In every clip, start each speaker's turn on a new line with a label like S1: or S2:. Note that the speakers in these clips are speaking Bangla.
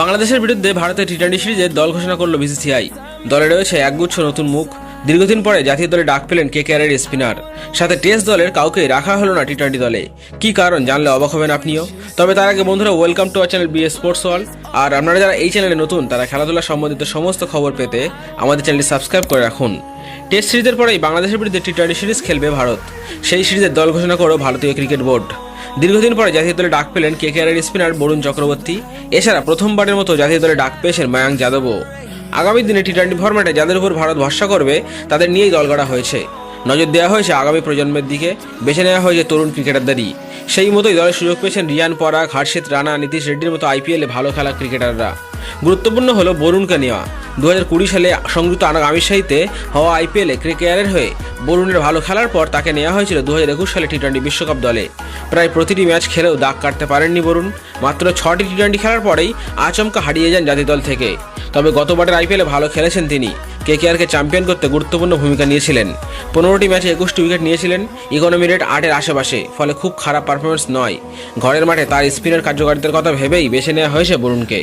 S1: বাংলাদেশের বিরুদ্ধে ভারতের টি টোয়েন্টি সিরিজের দল ঘোষণা করল বিসিসিআই দলে রয়েছে একগুচ্ছ নতুন মুখ। দীর্ঘদিন পরে জাতীয় দলে ডাক পেলেন কে কেয়ারের স্পিনার সাথে টেস্ট দলের কাউকে রাখা হলো না টি টোয়েন্টি দলে। কি কারণ জানলে অবাক হবেন আপনিও। তবে তার আগে বন্ধুরা welcome to our channel B sports world আর আপনারা যারা এই চ্যানেলে নতুন, তারা খেলাধুলা সম্বন্ধিত সমস্ত খবর পেতে আমাদের চ্যানেলটি সাবস্ক্রাইব করে রাখুন। টেস্ট সিরিজের পরেই বাংলাদেশের বিরুদ্ধে টি টোয়েন্টি সিরিজ খেলবে ভারত। সেই সিরিজের দল ঘোষণা করো ভারতীয় ক্রিকেট বোর্ড দীর্ঘদিন পরে জাতীয় দলে ডাক পেলেন কে কেয়ারের স্পিনার বরুণ চক্রবর্তী। এছাড়া প্রথমবারের মতো জাতীয় দলে ডাক পেয়েছেন মায়াঙ্ক যাদবও আগামী দিনে টি টোয়েন্টি ফরম্যাটে যাদের উপর ভারত ভরসা করবে, তাদের নিয়েই দল গড়া হয়েছে। নজর দেওয়া হয়েছে আগামী প্রজন্মের দিকে, বেছে নেওয়া হয়েছে তরুণ ক্রিকেটারদেরই। সেই মতোই দলের সুযোগ পেয়েছেন রিয়ান পরাগ, হর্ষিত রানা, নীতিশ রেড্ডির মতো আইপিএলে ভালো খেলা ক্রিকেটাররা। গুরুত্বপূর্ণ হলো বরুণকে নেওয়া দু হাজার কুড়ি সালে সংযুক্ত আরব আমিরশাহীতে হওয়া আইপিএলে ক্রিকেয়ারের হয়ে বরুণের ভালো খেলার পর তাকে নেওয়া হয়েছিল দু হাজার একুশ সালে টি টোয়েন্টি বিশ্বকাপ দলে। প্রায় প্রতিটি ম্যাচ খেলেও দাগ কাটতে পারেননি বরুণ। মাত্র ছটি টি টোয়েন্টি খেলার পরেই আচমকা হারিয়ে যান জাতীয় দল থেকে। তবে গতবারের আইপিএলে ভালো খেলেছেন তিনি। কেকেআরকে চ্যাম্পিয়ন করতে গুরুত্বপূর্ণ ভূমিকা নিয়েছিলেন। পনেরোটি ম্যাচে একুশটি উইকেট নিয়েছিলেন ইকোনমি রেট আটের আশেপাশে, ফলে খুব খারাপ পারফরমেন্স নয়। ঘরের মাঠে তার স্পিনের কার্যকারিতার কথা ভেবেই বেছে নেওয়া হয়েছে বরুণকে।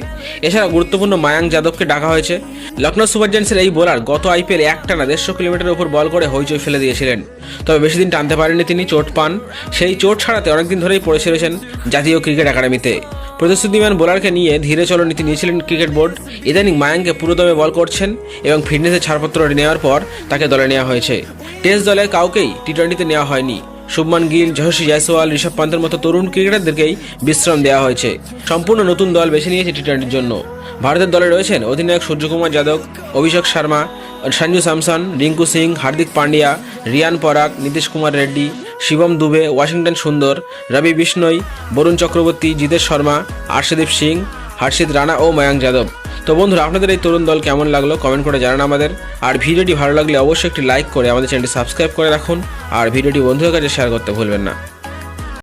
S1: এছাড়া গুরুত্বপূর্ণ মায়াঙ্ক যাদবকে ডাকা হয়েছে। লখনৌ সুপার জায়ান্টসের এই বোলার গত আইপিএল একটানা দেড়শো কিলোমিটারের উপর বল করে হইচই ফেলে দিয়েছিলেন। তবে বেশি দিন টানতে পারেননি তিনি, চোট পান। সেই চোট ছাড়াতে অনেকদিন ধরেই পড়েছে রয়েছেন জাতীয় ক্রিকেট একাডেমিতে। প্রতিশ্রুতিমান বোলারকে নিয়ে ধীরে চলো নীতি নিয়েছিলেন ক্রিকেট বোর্ড। ইদানিং মায়াঙ্কে পুরোদমে বল করছেন এবং ফিটনেসের ছাড়পত্র নেওয়ার পর তাকে দলে নেওয়া হয়েছে। টেস্ট দলে কাউকেই টি টোয়েন্টিতে নেওয়া হয়নি। শুভমান গিল যশস্বী জয়সওয়াল, ঋষভ পান্তের মতো তরুণ ক্রিকেটারদেরকেই বিশ্রাম দেওয়া হয়েছে। সম্পূর্ণ নতুন দল বেছে নিয়েছে টি টোয়েন্টির জন্য। ভারতের দলে রয়েছেন অধিনায়ক সূর্যকুমার যাদব, অভিষেক শর্মা, সঞ্জু স্যামসন, রিঙ্কু সিং, হার্দিক পান্ডিয়া, রিয়ান পরাগ, নীতিশ কুমার রেড্ডি শিবম দুবে, ওয়াশিংটন সুন্দর, রবি বিষ্ণই, বরুণ চক্রবর্তী, জিতেশ শর্মা, আর্শদীপ সিং, হর্ষিত রানা ও মায়াঙ্ক যাদব। তো বন্ধুরা, আপনাদের এই তরুণ দল কেমন লাগল কমেন্ট করে জানান আমাদের। আর ভিডিওটি ভালো লাগলে অবশ্যই একটি লাইক করে আমাদের চ্যানেলটি সাবস্ক্রাইব করে রাখুন। আর ভিডিওটি বন্ধুদের কাছে শেয়ার করতে ভুলবেন না।